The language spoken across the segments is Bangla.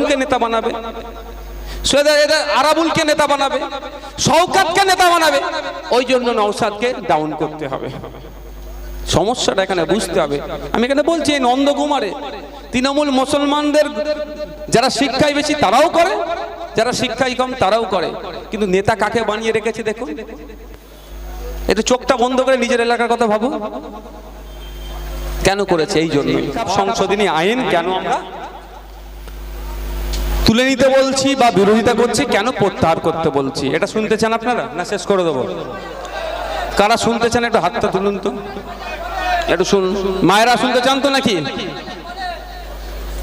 রকমকে নেতা বানাবে? আরাবুলকে নেতা বানাবে? শওকাতকে নেতা বানাবে? ওই জন্য নওসাদকে ডাউন করতে হবে। সমস্যাটা এখানে বুঝতে হবে। আমি এখানে বলছি এই নন্দকুমারে, তৃণমূল মুসলমানদের যারা শিক্ষায় বেশি তারাও করে, যারা শিক্ষায় কম তারাও করে। কিন্তু নেতা কাকে বানিয়ে রেখেছে দেখুন? একটু চোখটা বন্ধ করে নিজের এলাকার কথা ভাবো কেন করেছে? এই জন্য সংশোধনী আইন কেন আমরা তুলে নিতে বলছি বা বিরোধিতা করছি, কেন প্রত্যাহার করতে বলছি? এটা শুনতে চান আপনারা? না, শেষ করে দেবো। কারা শুনতে চান একটু হাতটা তুলুন তো। একটু শুন মায়েরা শুনতে চান তো নাকি?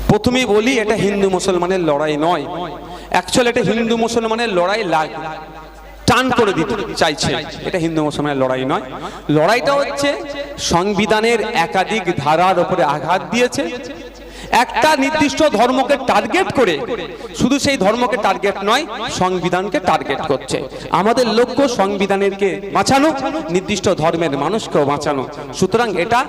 প্রথমেই বলি, এটা হিন্দু মুসলমানের লড়াই নয়। অ্যাকচুয়ালি এটা হিন্দু মুসলমানের লড়াই লাগ টান করে দিতে চাইছে। এটা হিন্দু মুসলমানের লড়াই নয়। লড়াইটা হচ্ছে, সংবিধানের একাধিক ধারার উপরে আঘাত দিয়েছে। একটা নির্দিষ্ট ধর্মকে টার্গেট করে, শুধু সেই ধর্মকে টার্গেট নয়, সংবিধানকে টার্গেট করছে। আমাদের লক্ষ্য সংবিধানেরকে বাঁচানো, নির্দিষ্ট ধর্মের মানুষকেও বাঁচানো। সুতরাং এটা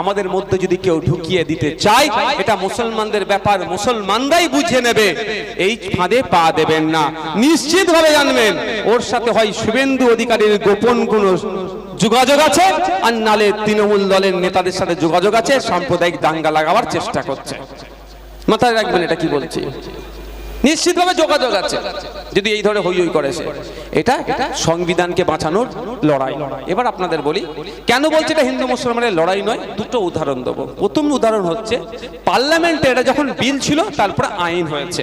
আমাদের মধ্যে যদি কেউ ঢুকিয়ে দিতে চায়, এটা মুসলমানদের ব্যাপার, মুসলমানরাই বুঝে নেবে। এই ফাঁদে পা দেবেন না। নিশ্চিতভাবে জানবেন, ওর সাথে হয় শুভেন্দু অধিকারীর গোপন কোনো যোগাযোগ আছে। আর নালে তৃণমূল দলের নেতাদের সাথে যোগাযোগ আছে। সাম্প্রদায়িক দাঙ্গা লাগাবার চেষ্টা করছে। মাথায় রাখবেন এটা কি বলছি? নিশ্চিতভাবে যোগাযোগ আছে। যদি এই ধরে হই করে সে। এটা সংবিধানকে বাঁচানোর লড়াই। এবার আপনাদের বলি, কেন বলছে এটা হিন্দু মুসলমানের লড়াই নয়? দুটো উদাহরণ দেবো। প্রথম উদাহরণ হচ্ছে, পার্লামেন্টে এটা যখন বিল ছিল, তারপর আইন হয়েছে।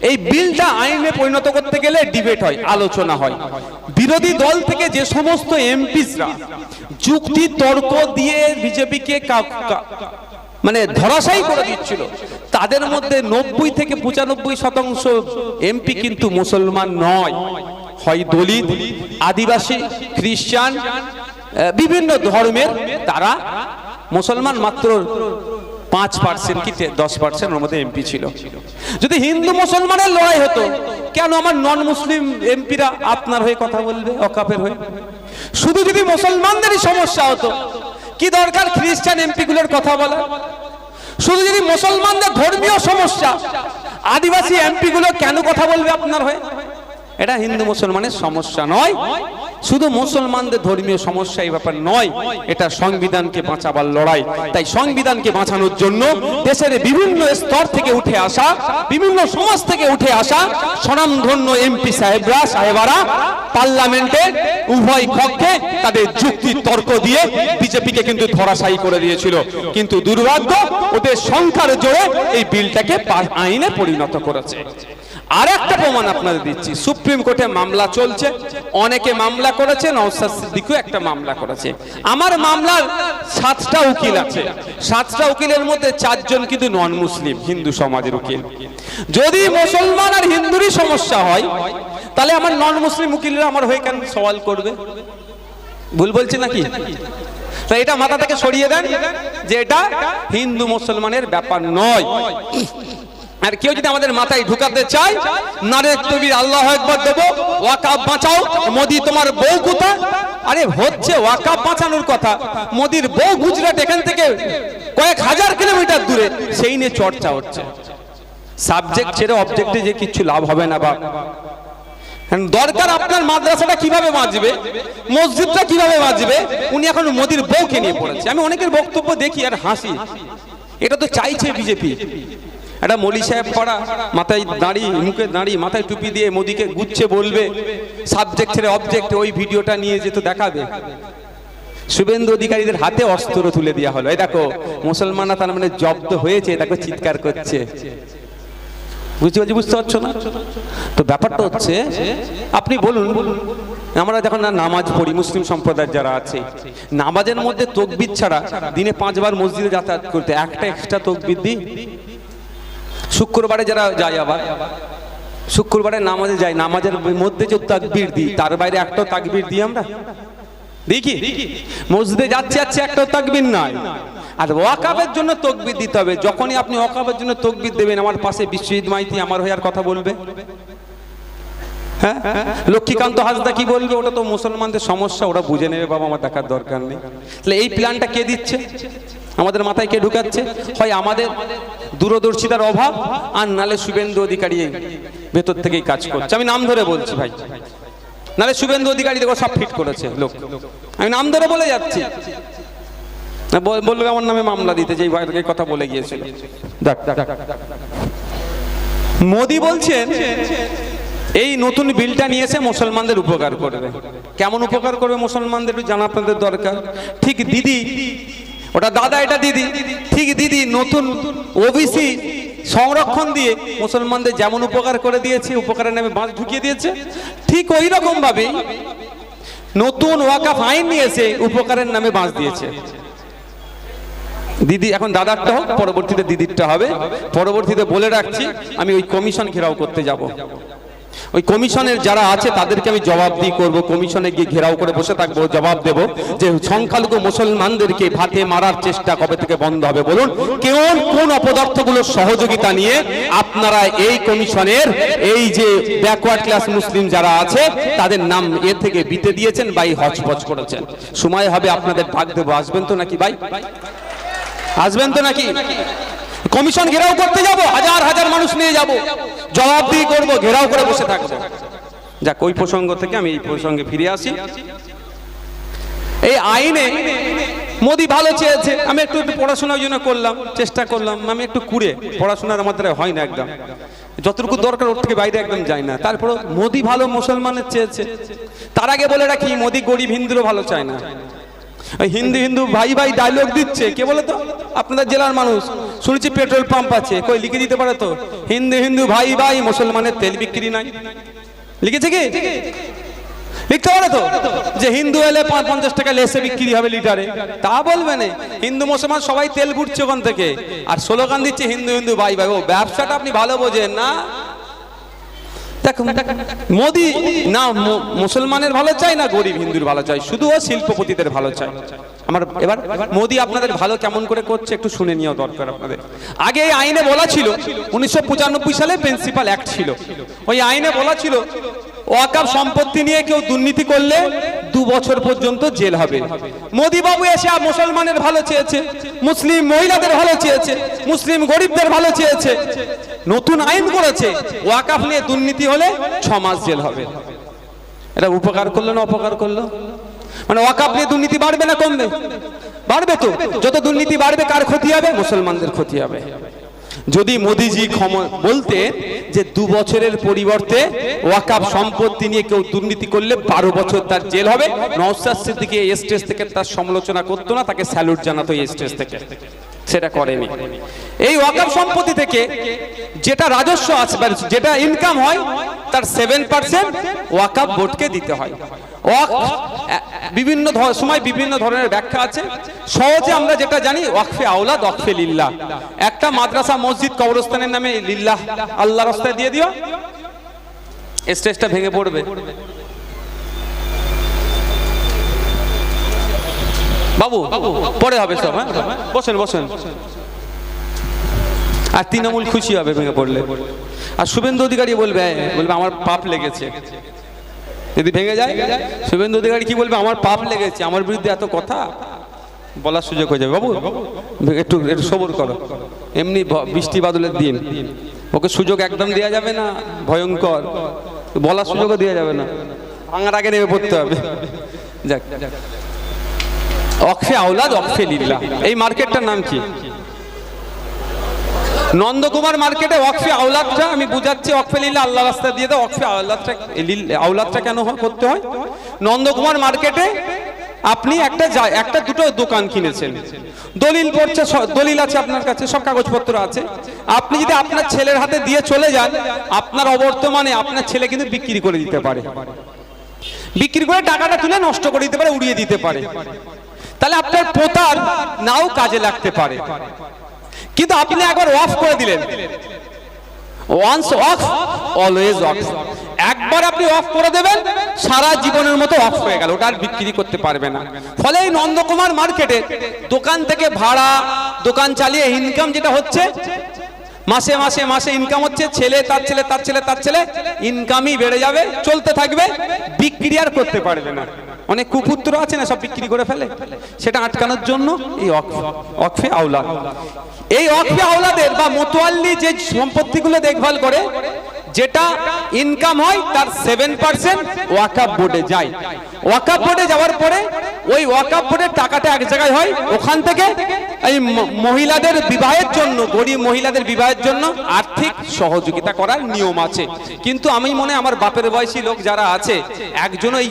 এই বিলটা আইনে পরিণত করতে গেলে ডিবেট হয়, আলোচনা হয়। বিরোধী দল থেকে যে সমস্ত এমপিসরা যুক্তি তর্ক দিয়ে বিজেপিকে মানে ধরাশায়ী করে দিচ্ছিল। তাদের মধ্যে নব্বই থেকে পঁচানব্বই শতাংশ এমপি কিন্তু মুসলমান নয়। হয় দলিত, আদিবাসী, খ্রিস্টান বিভিন্ন ধর্মের তারা মুসলমান মাত্র পাঁচ পার্সেন্ট কি দশ পার্সেন্ট ওর মধ্যে এমপি ছিল। যদি হিন্দু মুসলমানের লড়াই হতো, কেন আমার নন মুসলিম এমপিরা আপনার হয়ে কথা বলবে, অকাপের হয়ে? শুধু যদি মুসলমানদেরই সমস্যা হতো কি দরকার খ্রিস্টান এমপি গুলোর কথা বলা? শুধু যদি মুসলমানদের ধর্মীয় সমস্যা, আদিবাসী এমপি গুলো কেন কথা বলবে আপনার হয়ে? এটা হিন্দু মুসলমানের সমস্যা নয়। শুধু মুসলমানদের ধর্মীয় সমস্যা এই ব্যাপার নয়, এটা সংবিধানকে বাঁচাবার লড়াই। তাই সংবিধানকে বাঁচানোর জন্য দেশের বিভিন্ন স্তর থেকে উঠে আসা, বিভিন্ন সমাজ থেকে উঠে আসা স্বনামধন্য এমপি সাহেবরা, সাহেবারা পার্লামেন্টে উভয় কক্ষে তাদের যুক্তি তর্ক দিয়ে বিজেপিকে কিন্তু ধরাশায়ী করে দিয়েছিল। কিন্তু দুর্ভাগ্য, ওদের সংখ্যার জোরে এই বিলটাকে আইনে পরিণত করেছে। আর একটা প্রমাণ আপনাদের দিচ্ছি। সুপ্রিম কোর্টে মামলা চলছে। অনেকে মামলা করেছে নওসাদ সিদ্দিকও একটা মামলা করেছে। আমার মামলার সাতটা উকিল আছে। সাতটা উকিলের মধ্যে চারজন কিন্তু নন মুসলিম হিন্দু সমাজের উকিল। যদি মুসলমান আর হিন্দুরই সমস্যা হয়, তাহলে আমার নন মুসলিম উকিলরা আমার হয়ে কেন সওয়াল করবে? ভুল বলছি নাকি? তো এটা মাথা থেকে সরিয়ে দেন যে এটা হিন্দু মুসলমানের ব্যাপার নয়। আর কেউ যদি আমাদের মাথায় ঢুকাতে চায়, নারে তবির আল্লাহ একবার দেবো। ওয়াকাব বাঁচাও, মোদি তোমার বউ কোথা আরে হচ্ছে ওয়াকাব বাঁচানোর কথা। মোদির বউ গুজরাট এখান থেকে কয়েক হাজার কিলোমিটার দূরে, সেই নিয়ে চর্চা হচ্ছে। সাবজেক্ট ছেড়ে অবজেক্টে যে কিছু লাভ হবে না বা দরকার আপনার মাদ্রাসাটা কীভাবে বাঁচবে, মসজিদটা কীভাবে বাঁচবে, উনি এখন মোদির বউকে নিয়ে পড়েছে। আমি অনেকের বক্তব্য দেখি আর হাসি। এটা তো চাইছে বিজেপি। একটা মলি সাহেব পড়া, মাথায় দাঁড়ি, মুখে দাঁড়ি, মাথায় টুপি দিয়ে মোদিকে গুচ্ছে বলবে সাবজেক্ট ছেড়ে অবজেক্ট ওই ভিডিওটা নিয়ে যেত দেখাবে। শুভেন্দু অধিকারীদের হাতে অস্ত্র তুলে দেওয়া হলো। এই দেখো, মুসলমানরা তার মানে জব্দ হয়েছে দেখো চিৎকার করছে। বুঝতে পারছি, বুঝতে পারছ না? তো ব্যাপারটা হচ্ছে, আপনি বলুন, আমরা যখন না নামাজ পড়ি, মুসলিম সম্প্রদায়ের যারা আছে, নামাজের মধ্যে তকবির ছাড়া দিনে পাঁচবার মসজিদে যাতায়াত করতে একটা এক্সট্রা তকবির দিই? শুক্রবারে যারা যায় আবার, শুক্রবারে নামাজে যাই নামাজের মধ্যে যে তাকবির দিই, তার বাইরে একটাও তাকবির দিই আমরা? দেখি মসজিদে যাচ্ছে যাচ্ছে একটাও তাকবির নাই। আর ওয়াকাবের জন্য তকবির দিতে হবে। যখনই আপনি ওয়াকাবের জন্য তকবির দেবেন, আমার পাশে বিশ্বজিৎ মাইতি আমার হয়ে আর কথা বলবে? হ্যাঁ? লক্ষ্মীকান্ত হাসদা কি বলবে? ওটা তো মুসলমানদের সমস্যা, ওরা বুঝে নেবে, বাবা, আমার দেখার দরকার নেই। তাহলে এই প্ল্যানটা কে দিচ্ছে? আমাদের মাথায় কে ঢুকাচ্ছে? হয় আমাদের দূরদর্শিতার অভাব, আর নালে শুভেন্দু অধিকারী ভেতর থেকেই কাজ করছে। আমি নাম ধরে বলছি ভাই। নালে শুভেন্দু অধিকারী দেখো সব ফিট করেছে লোক। আমি নাম ধরে বলে যাচ্ছি। বলল আমার নামে মামলা দিতে যে ভাইকে কথা বলে গিয়েছিল। মোদি বলছেন, এই নতুন বিলটা নিয়েছে মুসলমানদের উপকার করবে। কেমন উপকার করবে মুসলমানদের একটু জানা আপনাদের দরকার। ঠিক দিদি ওটা দাদা, এটা দিদি। ঠিক দিদি, নতুন ওবিসি সংরক্ষণ দিয়ে মুসলমানদের যেমন উপকার করে দিয়েছে, উপকারের নামে বাঁধ ঢুকিয়ে দিয়েছে, ঠিক ওই রকম ভাবেই নতুন ওয়াকাফ আইন নিয়েছে উপকারের নামে বাঁধ দিয়েছে। দিদি, এখন দাদারটা হোক, পরবর্তীতে দিদিরটা হবে। পরবর্তীতে বলে রাখছি, আমি ওই কমিশন ঘেরাও করতে যাব। ওই কমিশনের যারা আছে, তাদেরকে আমি জবাব দিয়ে করব। কমিশনে গিয়ে ঘেরাও করে বসে থাকব, জবাব দেব যে সংখ্যালঘু মুসলমানদেরকে ভাতে মারার চেষ্টা কবে থেকে বন্ধ হবে? বলুন, কেউ কোন অপদার্থগুলোর সহযোগিতা নিয়ে আপনারা এই কমিশনের, এই যে ব্যাকওয়ার্ড ক্লাস মুসলিম যারা আছে, তাদের নাম এ থেকে বিতে দিয়েছেন বা এই হচপচ করেছেন। সময় হবে, আপনাদের ভাগ দেবো। আসবেন তো নাকি ভাই? আসবেন তো নাকি? কমিশন ঘেরাও করতে যাব, হাজার হাজার মানুষ নিয়ে যাব। জবাব দিয়ে করব, ঘেরাও করে বসে থাকব। যাক, ওই প্রসঙ্গ থেকে আমি এই প্রসঙ্গে ফিরে আসি। এই আইনে মোদি ভালো চেয়েছে। আমি একটু পড়াশোনার জন্য করলাম, চেষ্টা করলাম। আমি একটু কুড়ে, পড়াশোনার আমাদের হয় না একদম। যতটুকু দরকার, ওর থেকে বাইরে একদম যায় না। তারপর মোদি ভালো মুসলমানের চেয়েছে। তার আগে বলে রাখি, মোদি গরিব হিন্দুরও ভালো চায় না। হিন্দু হিন্দু ভাই ভাই ডায়লগ দিচ্ছে। কে বলে তো? আপনাদের জেলার মানুষ। শুনেছি পেট্রোল পাম্প আছে। কই, লিখে দিতে পারে তো? হিন্দু হিন্দু ভাই ভাই, মুসলমানের তেল বিক্রি নাই। লিখেছে কি? লিখতে পারে তো? যে হিন্দু এলে পাঁচ পঞ্চাশ টাকা লেসে বিক্রি হবে লিটারে। তা বলবে না। হিন্দু মুসলমান সবাই তেল ঘুরছে ওখান থেকে। আর স্লোগান দিচ্ছে হিন্দু হিন্দু ভাই ভাই। ও, ব্যবসাটা আপনি ভালো বোঝেন না? দেখুন মোদি না মুসলমানের ভালো চাই না গরিব হিন্দুর ভালো চাই শুধু ও শিল্পপতিদের ভালো চাই আমার, এবার মোদি আপনাদের ভালো কেমন করে করছে একটু শুনে নেওয়া দরকার আপনাদের। আগে এই আইনে বলা ছিল, উনিশশো পঁচানব্বই সালে প্রিন্সিপাল অ্যাক্ট ছিল। ওই আইনে বলা ছিল, ওয়াকাব সম্পত্তি নিয়ে কেউ দুর্নীতি করলে দু বছর পর্যন্ত জেল হবে। মোদি বাবু এসে মুসলমানের ভালো চেয়েছে, মুসলিম মহিলাদের ভালো চেয়েছে, মুসলিম গরিবদের ভালো চেয়েছে। নতুন আইন করেছে। ওয়াকাফ নিয়ে দুর্নীতি হলে ছ মাস জেল হবে। এটা উপকার করল না অপকার করল? মানে ওয়াকাফ নিয়ে দুর্নীতি বাড়বে না কমবে? বাড়বে তো। যত দুর্নীতি বাড়বে, কার ক্ষতি হবে? মুসলমানদের ক্ষতি হবে। যদি মোদিজি বলতে যে দু বছরের পরিবর্তে ওয়াকাফ সম্পত্তি নিয়ে কেউ দুর্নীতি করলে বারো বছর তার জেল হবে নওসাদ সিদ্দিকি স্টেজ থেকে তার সমালোচনা করতো না, তাকে স্যালুট জানাতো এই স্টেজ থেকে। সেটা করেনি। এই ওয়াকাফ সম্পত্তি থেকে যেটা রাজস্ব আছে যেটা ইনকাম হয়, তার সেভেন পার্সেন্ট ওয়াকাফ বোর্ডকে দিতে হয়। বিভিন্ন সময় বিভিন্ন ধরনের ব্যাখ্যা আছে। সহজে আমরা যেটা জানি, ওয়াকফে আওলাদ, ওয়াকফে লিল্লাহ। একটা মাদ্রাসা, মসজিদ, কবরস্থানের নামে লিল্লাহ। আল্লাহ রাস্তায় দিয়ে দিও। স্টেজটা ভেঙে পড়বে। বাবু, পরে হবে সব হ্যাঁ? বসেন বসেন। আর তৃণমূল খুশি হবে ভেঙে পড়লে। আর শুভেন্দু অধিকারী বলবে বলবে, আমার পাপ লেগেছে। যদি ভেঙে যায়, শুভেন্দু অধিকারী কি বলবে, আমার পাপ লেগেছে, আমার বিরুদ্ধে এত কথা? বলার সুযোগ হয়ে যাবে। বাবু, একটু একটু সবর করো। এমনি বৃষ্টি বাদলের দিন। ওকে সুযোগ একদম দেওয়া যাবে না, ভয়ঙ্কর। বলার সুযোগও দেওয়া যাবে না। ভাঙার আগে নেমে পড়তে হবে। যাক। অক্ষে আওলাদ অক্ষে লিল্লা এই মার্কেটটার নাম কি? নন্দকুমার মার্কেটে ওয়াকফে আওলাদটা, আমি বুঝাচ্ছি ওয়াকফে লিল্লা আল্লাহ রাস্তা দিয়ে দাও ওয়াকফে আওলাদটা আওলাদটা কেন করতে হয়? নন্দকুমার মার্কেটে আপনি একটা একটা দুটো দোকান কিনেছেন। দলিল পড়ছে দলিল আছে আপনার কাছে, সব কাগজপত্র আছে। আপনি যদি আপনার ছেলের হাতে দিয়ে চলে যান, আপনার অবর্তমানে আপনার ছেলে কিন্তু বিক্রি করে দিতে পারে। বিক্রি করে টাকাটা তুলে নষ্ট করে দিতে পারে, উড়িয়ে দিতে পারে। তাহলে আপনার পোতার নাও কাজে লাগতে পারে। কিন্তু আপনি একবার অফ করে দিলেন। ওয়ান্স অফ অলওয়েজ অফ একবার আপনি অফ করে দেবেন, সারা জীবনের মতো অফ হয়ে গেল, ওটা আর বিক্রি করতে পারবে না। ফলে এই নন্দকুমার মার্কেটে দোকান থেকে ভাড়া, দোকান চালিয়ে ইনকাম যেটা হচ্ছে, মাসে মাসে মাসে ইনকাম হচ্ছে, ছেলে তার ছেলে তার ছেলে তার ছেলে ইনকামই বেড়ে যাবে, চলতে থাকবে, বিক্রি আর করতে পারবে না। অনেক কুপুত্র আছে না সব বিক্রি করে ফেলে? সেটা আটকানোর জন্য এই অক্ফ আওলাদ। এই অকফে আওলাদের বা মোতোয়াল্লি যে সম্পত্তিগুলো দেখভাল করে, যেটা ইনকাম হয়, তার সেভেন পার্সেন্ট ওয়াকাপ বোর্ডে যায়। ওয়াকাপ বোর্ডে যাওয়ার পরে, ওই ওয়াকাপ বোর্ডের টাকাটা এক জায়গায় হয়, ওখান থেকে এই মহিলাদের বিবাহের জন্য, গরিব মহিলাদের বিবাহের জন্য আর্থিক সহযোগিতা করার নিয়ম আছে। কিন্তু আমি মনে আমার বাপের বয়সী লোক যারা আছে একজন ওই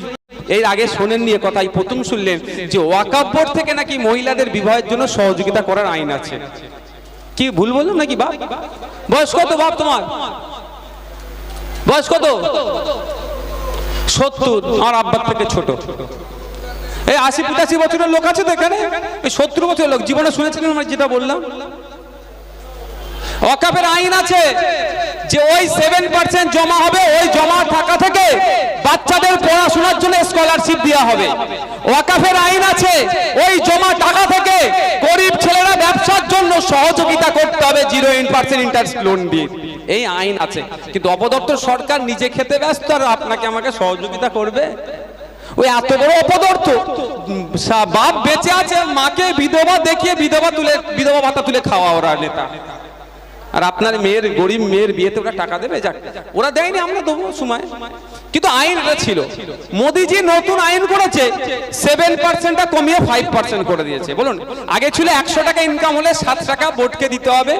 এর আগে শোনেন নিয়ে কথাই প্রথম শুনলেন যে ওয়াকাপ বোর্ড থেকে নাকি মহিলাদের বিবাহের জন্য সহযোগিতা করার আইন আছে। কি ভুল বললাম নাকি বাপ? বয়স কত বাপ তোমার? বয়স কত? সত্তর। আমার আব্বার থেকে ছোট। এই আশি পঁচাশি বছরের লোক আছে তো এখানে? সত্তর বছরের লোক। জীবনে শুনেছিলেন আমি যেটা বললাম? অকাপের আইন আছে যে ওই সেভেন পার্সেন্ট জমা হবে, ওই জমা টাকা থেকে বাচ্চাদের পড়াশোনার জন্য স্কলারশিপ দেওয়া হবে। ওয়াকাফের আইন আছে, ওই জমা টাকা থেকে গরিব ছেলেরা ব্যবসার জন্য সহযোগিতা করতে হবে জিরো পার্সেন্ট ইন্টারেস্ট লোন দিয়ে। এই আইন আছে, কিন্তু অপদত্ত সরকার নিজে খেতে ব্যস্ত, আর আপনাকে আমাকে সহযোগিতা করবে? ওই এত বড় অপদার্থ বাপ বেঁচে আছে, মাকে বিধবা দেখিয়ে বিধবা তুলে, বিধবা ভাতা তুলে খাওয়া ওরা নেতা। আর আপনার মেয়ের গরিব মেয়ের বিয়েতে ওরা টাকা দেবে, যাক। ওরা দেয়নি, আমরা দেবো সময়। কিন্তু আইন এটা ছিল। মোদিজি নতুন আইন করেছে সেভেন পার্সেন্টটা কমিয়ে ফাইভ পার্সেন্ট করে দিয়েছে। বলুন, আগে ছিল একশো টাকা ইনকাম হলে সাত টাকা বোর্ডকে দিতে হবে।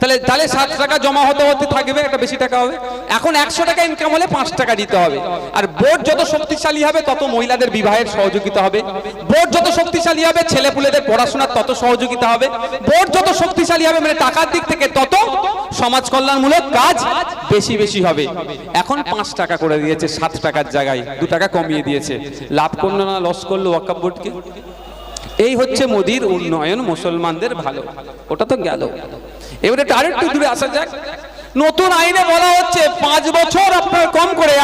তাহলে তাহলে সাত টাকা জমা হতে হতে থাকবে, একটা বেশি টাকা হবে। এখন একশো টাকা ইনকাম হলে পাঁচ টাকা দিতে হবে। আর বোর্ড যত শক্তিশালী হবে, তত মহিলাদের বিবাহের সহযোগিতা হবে। বোর্ড যত শক্তিশালী হবে, ছেলেপুলেদের পড়াশোনার তত সহযোগিতা হবে। বোর্ড যত শক্তিশালী হবে মানে টাকার দিক থেকে তত সমাজ কল্যাণমূলক কাজ বেশি বেশি হবে। এখন পাঁচ টাকা করে দিয়েছে, সাত টাকার জায়গায়। দু টাকা কমিয়ে দিয়েছে। লাভ করল না লস করল ওয়াকাব বোর্ডকে? এই হচ্ছে মোদির উন্নয়ন, মুসলমানদের ভালো। ওটা তো গেল। এবারে আরেকটু দূরে আসা যাক। নতুন আইনে বলা হচ্ছে পাঁচ বছর আপনার কম করে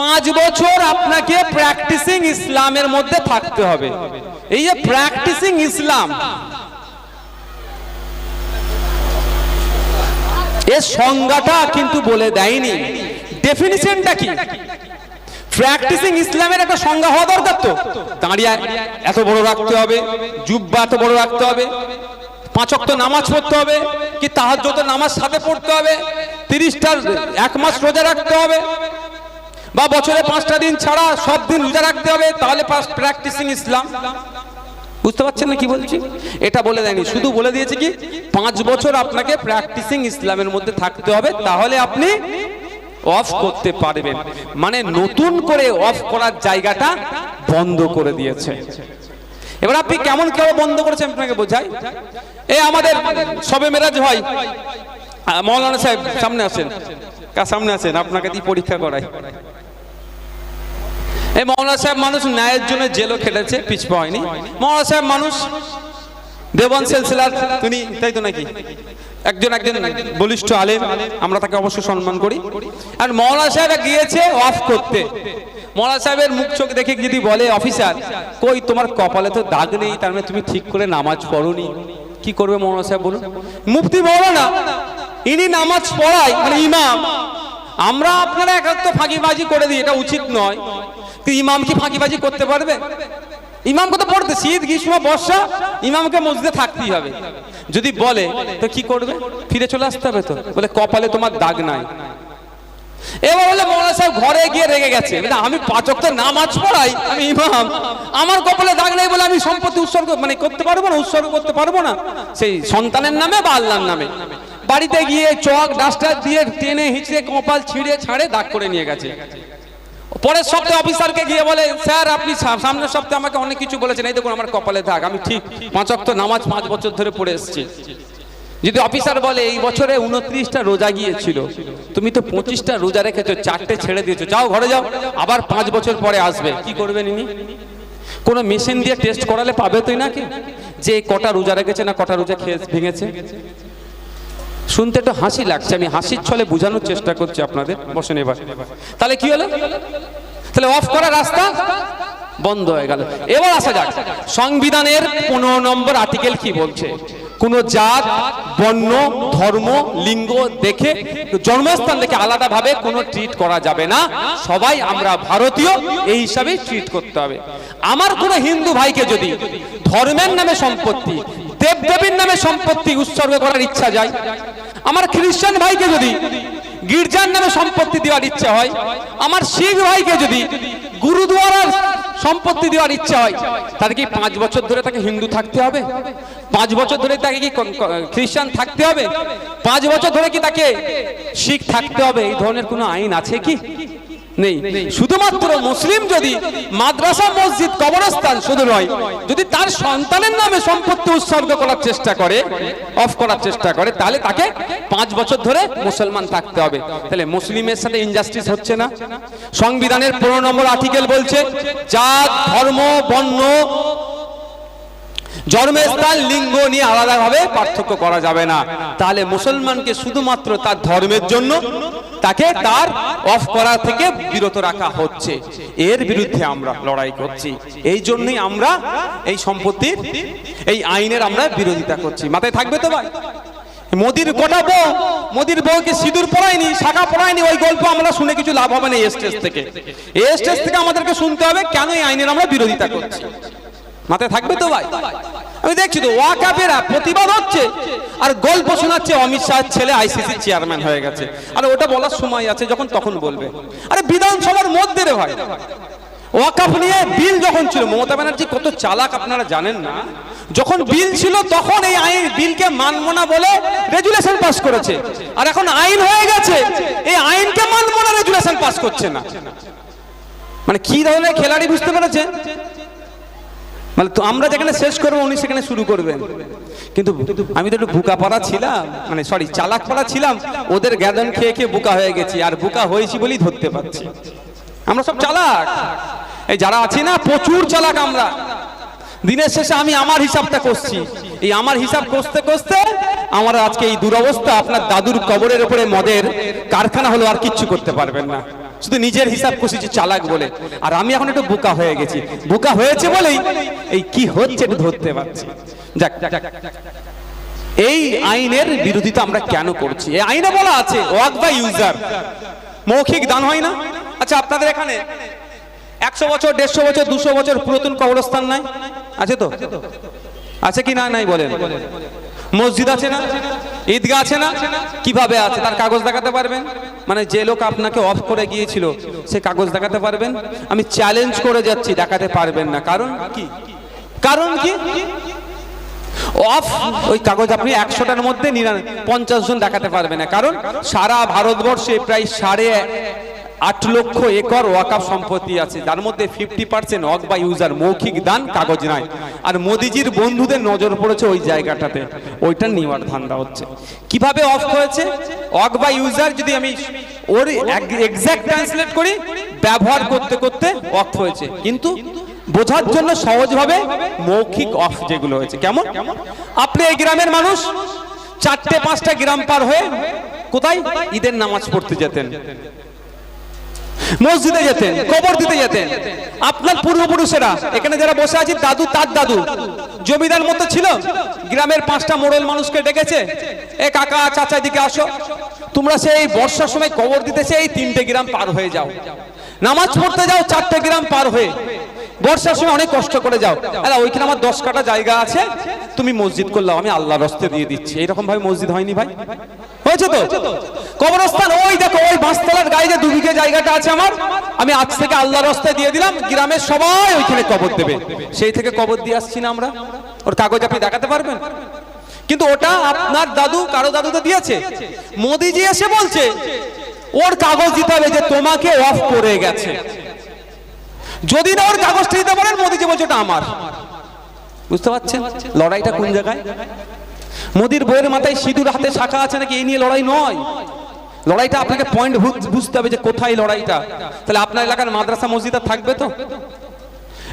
পাঁচ বছর আপনাকে প্র্যাকটিসিং ইসলামের মধ্যে থাকতে হবে। এই যে প্র্যাকটিসিং ইসলাম, এর সংজ্ঞাটা কিন্তু বলে দেয়নি। ডেফিনিশনটা কি? প্র্যাকটিসিং ইসলামের একটা সংজ্ঞা হওয়া দরকার তো। দাঁড়িয়ে এত বড় রাখতে হবে, জুব্বা এত বড় রাখতে হবে, পাঁচ অক্ত নামাজ পড়তে হবে, কি তাহাজ্জত নামাজ সাথে পড়তে হবে তিরিশটার এক মাস রোজা রাখতে হবে, বা বছরে পাঁচটা দিন ছাড়া সব দিন রোজা রাখতে হবে, তাহলে প্র্যাকটিসিং ইসলাম বুঝতে পারছেন না কি বলছি? এটা বলে দেয়নি, শুধু বলে দিয়েছে কি, পাঁচ বছর আপনাকে প্র্যাকটিসিং ইসলামের মধ্যে থাকতে হবে, তাহলে আপনি অফ করতে পারবেন। মানে নতুন করে অফ করার জায়গাটা বন্ধ করে দিয়েছে। এবার আপনি কেমন কেউ বন্ধ করেছেন আপনাকে বোঝাই। এই আমাদের সবে মেরাজ হয়। মৌলানা সাহেব, সামনে আসেন। কার সামনে আসেন, আপনাকে দিয়ে পরীক্ষা করাই। এই মৌলানা সাহেব মানুষ ন্যায়ের জন্য জেলও খেটেছে, পিছপা হয়নি। মৌলানা সাহেব মানুষ দেবন সিলসিলার, তিনি, তাই তো নাকি? একজন একজন বলিষ্ঠ আলেম, আমরা তাকে অবশ্যই সম্মান করি। আর মৌলানা সাহেব গিয়েছে অফ করতে। মৌলানা সাহেবের মুখ চোখ দেখে যদি বলে, অফিসার, কই তোমার কপালে তো দাগ নেই, তার মানে তুমি ঠিক করে নামাজ পড়োনি। কি করবে মৌলানা সাহেব বলুন। মুফতি মৌলানা ইনি নামাজ পড়ায় মানে ইমাম। আমরা আপনারা একাত্ম ফাঁকিবাজি করে দিই, এটা উচিত নয়। তো ইমাম কি ফাঁকিবাজি করতে পারবে? ইমামকে তো পড়তে, শীত, গ্রীষ্ম, বর্ষা, ইমামকে মসজিদে থাকতেই হবে। যদি বলে, তো কি করবে? ফিরে চলে আসতে হবে তো? বলে, কপালে তোমার দাগ নাই। এবার বলে, মৌলানা সাহেব ঘরে গিয়ে রেগে গেছে। আমি পাঁচ অক্ট নামাজ পড়াই, আমি ইমাম। আমার কপালে দাগ নেই বলে আমি সম্পত্তি উৎসর্গ মানে করতে পারব না, উৎসর্গ করতে পারব না। সেই সন্তানের নামে বা আল্লাহর নামে। বাড়িতে গিয়ে চক, ডাস্টার দিয়ে টেনে হিঁচড়ে কপাল ছিঁড়ে ছাড়ে দাগ করে নিয়ে গেছে। পরের সপ্তাহে অফিসারকে গিয়ে বলে, স্যার, আপনি সামনের সপ্তাহে আমাকে অনেক কিছু বলেছেন। এই দেখুন, আমার কপালে থাক আমি ঠিক পাঁচ অক্ট নামাজ পাঁচ বছর ধরে পড়ে এসেছি। যদি অফিসার বলে, এই বছরে উনত্রিশটা রোজা গিয়েছিল, তুমি তো পঁচিশটা রোজা রেখেছো, চারটে ছেড়ে দিয়েছ, যাও ঘরে যাও, আবার পাঁচ বছর পরে আসবে। কি করবেন ইনি? কোনো মেশিন দিয়ে টেস্ট করালে পাবে তুই নাকি যে কটা রোজা রেখেছে না কটা রোজা খেয়ে ভেঙেছে? শুনতে একটু হাসি লাগছে, আমি হাসির ছলে বোঝানোর চেষ্টা করছি আপনাদের। বসেন এবার। তাহলে কি হলো? তাহলে অফ করা রাস্তা বন্ধ হয়ে গেল। এবার আসা যাক, সংবিধানের পনেরো নম্বর আর্টিকেল কি বলছে? কোনো জাত, বর্ণ, ধর্ম, লিঙ্গ দেখে, জন্মস্থান দেখে আলাদাভাবে কোনো ট্রিট করা যাবে না। সবাই আমরা ভারতীয়, এই হিসাবেই ট্রিট করতে হবে। আমার কোনো হিন্দু ভাইকে যদি ধর্মের নামে সম্পত্তি দেবদেবীর নামে সম্পত্তি উৎসর্গ করার ইচ্ছা যায়। আমার খ্রিস্টান ভাইকে যদি গির্জার নামে সম্পত্তি দেওয়ার ইচ্ছা হয়, আমার শিখ ভাইকে যদি গুরুদুয়ারার সম্পত্তি দেওয়ার ইচ্ছা হয় তাহলে কি পাঁচ বছর ধরে তাকে হিন্দু থাকতে হবে? পাঁচ বছর ধরে তাকে কি খ্রিস্টান থাকতে হবে? পাঁচ বছর ধরে কি তাকে শিখ থাকতে হবে? এই ধরনের কোনো আইন আছে কি? নেই। শুধুমাত্র মুসলিম যদি মাদ্রাসা মসজিদ কবরস্থান শুধু নয় যদি তার সন্তানের নামে সম্পত্তি উৎসর্গ করার চেষ্টা করে অফ করার চেষ্টা করে তাহলে তাকে পাঁচ বছর ধরে মুসলমান থাকতে হবে। তাহলে মুসলিমের সাথে ইনজাস্টিস হচ্ছে না। সংবিধানের পনেরো নম্বর আর্টিকেল বলছে জাত ধর্ম বর্ণ জন্মস্থান লিঙ্গ নিয়ে আলাদাভাবে পার্থক্য করা যাবে না। তাহলে মুসলমানকে শুধুমাত্র তার ধর্মের জন্য তাকে তার অফ করা থেকে বিরত রাখা হচ্ছে। এর বিরুদ্ধে আমরা লড়াই করছি। এই জন্যই আমরা এই সম্পত্তির, এই আইনের আমরা বিরোধিতা করছি। মাথায় থাকবে তো ভাই? মোদির কটা বউ? মোদির বউকে সিঁদুর পড়ায়নি শাখা পড়ায়নি ওই গল্প আমরা শুনে কিছু লাভ হবে না এই স্টেজ থেকে। এই স্টেজ থেকে আমাদেরকে শুনতে হবে কেন এই আইনের আমরা বিরোধিতা করছি। মাথায় থাকবে তো ভাই? আমি দেখছি তো ওয়াকাবেরা প্রতিবাদ হচ্ছে, আর গল্প শোনাচ্ছে অমিত শাহের ছেলে আইসিসি চেয়ারম্যান হয়ে গেছে। আর ওটা বলার সময় আছে যখন তখন বলবে। আরে বিধানসভার মধ্যে রে ভাই। ওয়াকাফ নিয়ে বিল যখন ছিল, মমতা ব্যানার্জি কত চালাক আপনারা জানেন না? যখন বিল ছিল তখন এই আইন বিলকে মানবো না বলে রেজুলেশন পাস করেছে। আর এখন আইন হয়ে গেছে, এই আইনকে মানবো না রেজুলেশন পাস করছে না। মানে কি ধরনের খেলাড়ি বুঝতে পেরেছেন? মানে তো আমরা যেখানে শেষ করব, উনি সেখানে শুরু করবেন। কিন্তু আমি তো একটু বুকা পাড়া ছিলাম মানে সরি চালাক পাড়া ছিলাম, ওদের গ্যাদন খেয়ে খেয়ে বুকা হয়ে গেছি, আর বুকা হয়েছি বলেই ধরতে পারছি। আমরা সব চালাক। এই যারা আছি না, প্রচুর চালাক আমরা। দিনের শেষে আমি আমার হিসাবটা করছি। এই আমার হিসাব করতে করতে আমার আজকে এই দুরবস্থা আপনার দাদুর কবরের উপরে মদের কারখানা হলো, আর কিচ্ছু করতে পারবেন না। শুধু নিজের হিসাব কষেছি চালাক বলে। আর আমি এখন একটু বোকা হয়ে গেছি। বোকা হয়েছে বলেই এই কি হচ্ছে ধরতে পারছি। যাক এই আইনের বিরোধিতা আমরা কেন করছি? এই আইনে বলা আছে, ওয়াক বাই ইউজার। মৌখিক দান হয় না? আচ্ছা আপনাদের এখানে একশো বছর, দেড়শো বছর, দুশো বছর পুরাতন কবরস্থান নাই? আছে তো? আছে কি না নাই বলেন? মসজিদ আছে না? ঈদগাহ আছে না? কীভাবে আছে? তার কাগজ দেখাতে পারবেন? মানে যে লোক আপনাকে অফ করে গিয়েছিল, সে কাগজ দেখাতে পারবেন? আমি চ্যালেঞ্জ করে যাচ্ছি, দেখাতে পারবেন না। কারণ কি? কারণ কি? অফ ওই কাগজ আপনি একশোটার মধ্যে পঞ্চাশ জন দেখাতে পারবে না। কারণ সারা ভারতবর্ষে প্রায় সাড়ে আট লক্ষ একর ওয়াকাফ সম্পত্তি আছে। যার মধ্যে ফিফটি পার্সেন্ট ওয়াক বা ইউজার মৌখিক দান, কাগজ নাই। আর মোদিজির বন্ধুদের নজর পড়েছে ওই জায়গাটাতে। ওইটা নেওয়ার ধান্দা হচ্ছে। কীভাবে অফ হয়েছে? ওয়াক বা ইউজার যদি আমি ওর এক্সাক্ট ট্রান্সলেট করি, ব্যবহার করতে করতে অফ হয়েছে। কিন্তু বোঝার জন্য সহজভাবে মৌখিক অফ যেগুলো হয়েছে। কেমন? আপনি এই গ্রামের মানুষ, চারটে পাঁচটা গ্রাম পার হয়ে কোথায়? ঈদের নামাজ পড়তে যেতেন। মসজিদে যেতেন, কবর দিতে যেতেন। আপনার পূর্বপুরুষেরা, এখানে যারা বসে আছে, দাদু তার দাদু। জমিদার মতো ছিল, গ্রামের পাঁচটা মোড়ল মানুষকে ডেকেছে, এ কাকা চাচা দিকে আসো। তোমরা সেই বর্ষার সময় কবর দিতে এই তিনটে গ্রাম পার হয়ে যাও। নামাজ পড়তে যাও, চারটে গ্রাম পার হয়ে। বর্ষার সময় অনেক কষ্ট করে যাও। আরে, ওইখানে আমার দশ কাটা জায়গা আছে। তুমি মসজিদ করলাম আমি আল্লাহ রস্তে দিয়ে দিচ্ছি। এইরকম ভাবে মসজিদ হয়নি ভাই? হয়েছে তো? কবরস্থান, ওই দেখো, ওই বাঁশতলার গায়ে যে জায়গাটা আছে আমার। আমি আজ থেকে আল্লাহ রস্তায় দিয়ে দিলাম, গ্রামের সবাই ওইখানে কবর দেবে। সেই থেকে কবর দিয়ে আসছি না আমরা। ওর কাগজ আপনি দেখাতে পারবেন? কিন্তু ওটা আপনার দাদু, কারও দাদু তো দিয়েছে। মোদিজি এসে বলছে, ওর কাগজ দিতে হবে যে তোমাকে অফ করে গেছে। যদি না ওর কাগজটা দিতে পারেন, মোদিজি বলছে, ওটা আমার। বুঝতে পারছেন? লড়াইটা কোন জায়গায়? মোদির বইয়ের মাথায় সিঁদুর হাতে শাখা আছে নাকি? এই নিয়ে লড়াই নয়। লড়াইটা আপনাকে পয়েন্ট বুঝতে হবে যে কোথায় লড়াইটা। তাহলে আপনার এলাকার মাদ্রাসা মসজিদ থাকবে তো?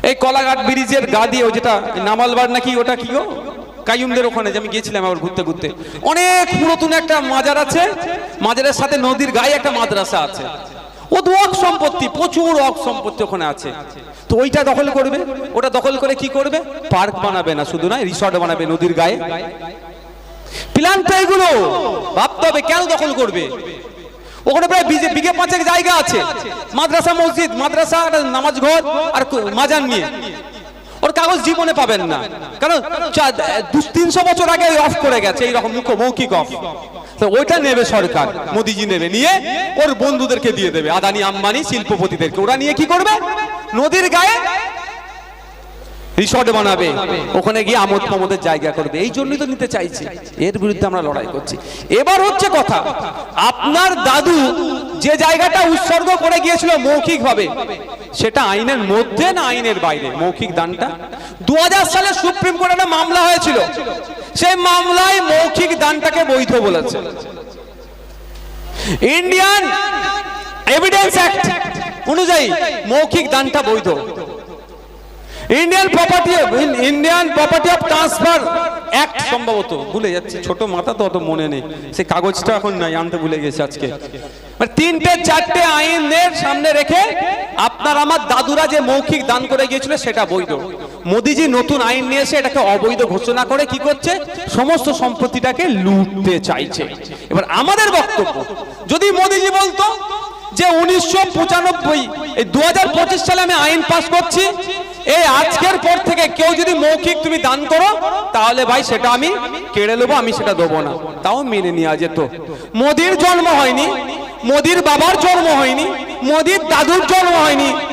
এই কলাঘাট ব্রিজের গা দিয়ে যেটা নামালবার নাকি ওটা কি গো? কাইমদের ওখানে যে আমি গিয়েছিলাম আবার ঘুরতে ঘুরতে। অনেক পুরাতন একটা মাজার আছে। মাজারের সাথে নদীর গায়ে একটা মাদ্রাসা আছে। ও অক সম্পত্তি, প্রচুর অক সম্পত্তি ওখানে আছে। তো ওইটা দখল করবে? ওটা দখল করে কি করবে? পার্ক বানাবে না, শুধু নয় রিসর্ট বানাবে নদীর গায়ে। প্ল্যানটা এগুলো। ভাবতে হবে কেন দখল করবে? ওখানে প্রায় বিঘে পাঁচেক জায়গা আছে। মাদ্রাসা মসজিদ, মাদ্রাসা নামাজ ঘর আর মাজান নিয়ে। ওর কাগজ জীবনে পাবেন না। কারণ তিনশো বছর আগে অফ করে গেছে এইরকম মুখ্য মৌখিক অফ ওইটা নেবে সরকার, মোদিজি নেবে। নিয়ে ওর বন্ধুদেরকে দিয়ে দেবে। আদানি, আম্বানি, শিল্পপতিদেরকে। ওরা নিয়ে কি করবে? নদীর গায়ে রিসর্ট বানাবে। ওখানে গিয়ে আমোদ প্রমোদের জায়গা করবে। এই জন্যই তো নিতে চাইছি। এর বিরুদ্ধে আমরা লড়াই করছি। এবার হচ্ছে কথা, আপনার দাদু যে জায়গাটা উৎসর্গ করে গিয়েছিল মৌখিক ভাবে সেটা আইনের মধ্যে না আইনের বাইরে? মৌখিক দানটা? দু সালে সুপ্রিম কোর্টে একটা মামলা হয়েছিল। সেই মামলায় মৌখিক দানটাকে বৈধ বলেছে। ইন্ডিয়ান এভিডেন্স অ্যাক্ট অনুযায়ী মৌখিক দানটা বৈধ। Indian property Indian property of transfer act সম্ভবত। ভুলে যাচ্ছে, ছোট মাথা তো অত মনে নেই। সে কাগজটা এখন নাই, আনতে ভুলে গেছে আজকে। মানে তিনটে চারটে আইনের সামনে রেখে আপনার আমার দাদুরা যে মৌখিক দান করে গিয়েছিল, সেটা বৈধ। মোদিজি নতুন আইন নিয়ে এসে এটাকে অবৈধ ঘোষণা করে কি করছে? সমস্ত সম্পত্তিটাকে লুটতে চাইছে। এবার আমাদের বক্তব্য, যদি মোদিজি বলতো যে উনিশশো পঁচানব্বই, এই দু হাজার পঁচিশ সালে আমি আইন পাস করছি, এই আজকের পর থেকে কেউ যদি মৌখিক তুমি দান করো, তাহলে ভাই সেটা আমি কেড়ে নেব, আমি সেটা দেবো না। তাও মেনে নেওয়া যেত। মোদির জন্ম হয়নি, মোদির বাবার জন্ম হয়নি, মোদির দাদুর জন্ম হয়নি।